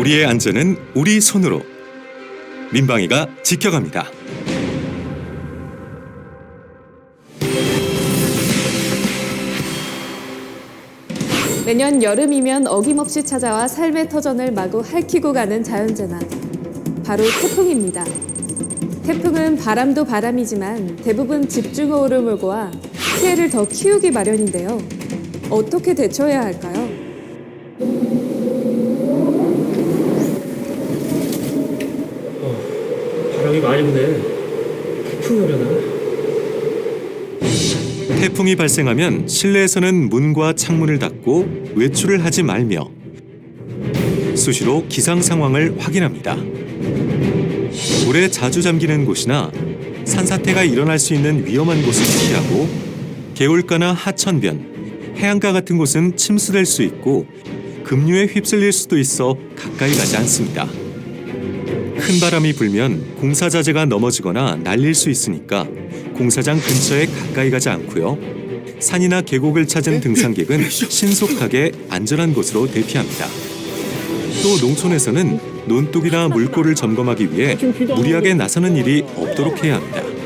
우리의 안전은 우리 손으로 민방위가 지켜갑니다. 매년 여름이면 어김없이 찾아와 삶의 터전을 마구 핥히고 가는 자연재난. 바로 태풍입니다. 태풍은 바람도 바람이지만 대부분 집중호우를 몰고 와 피해를 더 키우기 마련인데요. 어떻게 대처해야 할까요? 바람이 많이 부네. 태풍이 오려나? 태풍이 발생하면 실내에서는 문과 창문을 닫고 외출을 하지 말며 수시로 기상 상황을 확인합니다. 물에 자주 잠기는 곳이나 산사태가 일어날 수 있는 위험한 곳을 피하고 개울가나 하천변, 해안가 같은 곳은 침수될 수 있고 급류에 휩쓸릴 수도 있어 가까이 가지 않습니다. 큰 바람이 불면 공사 자재가 넘어지거나 날릴 수 있으니까 공사장 근처에 가까이 가지 않고요. 산이나 계곡을 찾은 등산객은 신속하게 안전한 곳으로 대피합니다. 또 농촌에서는 논둑이나 물골을 점검하기 위해 무리하게 나서는 일이 없도록 해야 합니다.